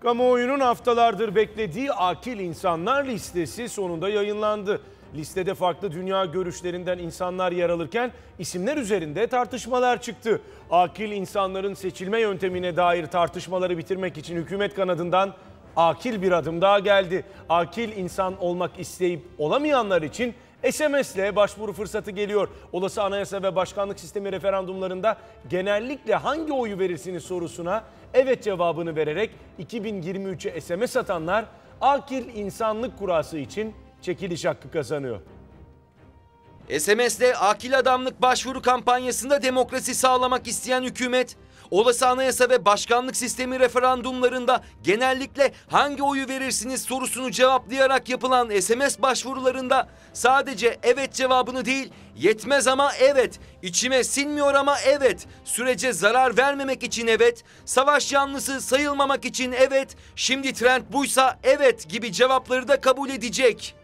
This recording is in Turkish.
Kamuoyunun haftalardır beklediği akil insanlar listesi sonunda yayınlandı. Listede farklı dünya görüşlerinden insanlar yer alırken isimler üzerinde tartışmalar çıktı. Akil insanların seçilme yöntemine dair tartışmaları bitirmek için hükümet kanadından akil bir adım daha geldi. Akil insan olmak isteyip olamayanlar için SMS'le başvuru fırsatı geliyor. Olası anayasa ve başkanlık sistemi referandumlarında genellikle hangi oyu verirsiniz sorusuna evet cevabını vererek 2023'e SMS atanlar akil insanlık kurası için çekiliş hakkı kazanıyor. SMS'le akil adamlık başvuru kampanyasında demokrasi sağlamak isteyen hükümet, olası anayasa ve başkanlık sistemi referandumlarında genellikle hangi oyu verirsiniz sorusunu cevaplayarak yapılan SMS başvurularında sadece evet cevabını değil, yetmez ama evet, içime sinmiyor ama evet, sürece zarar vermemek için evet, savaş yanlısı sayılmamak için evet, şimdi trend buysa evet gibi cevapları da kabul edecek.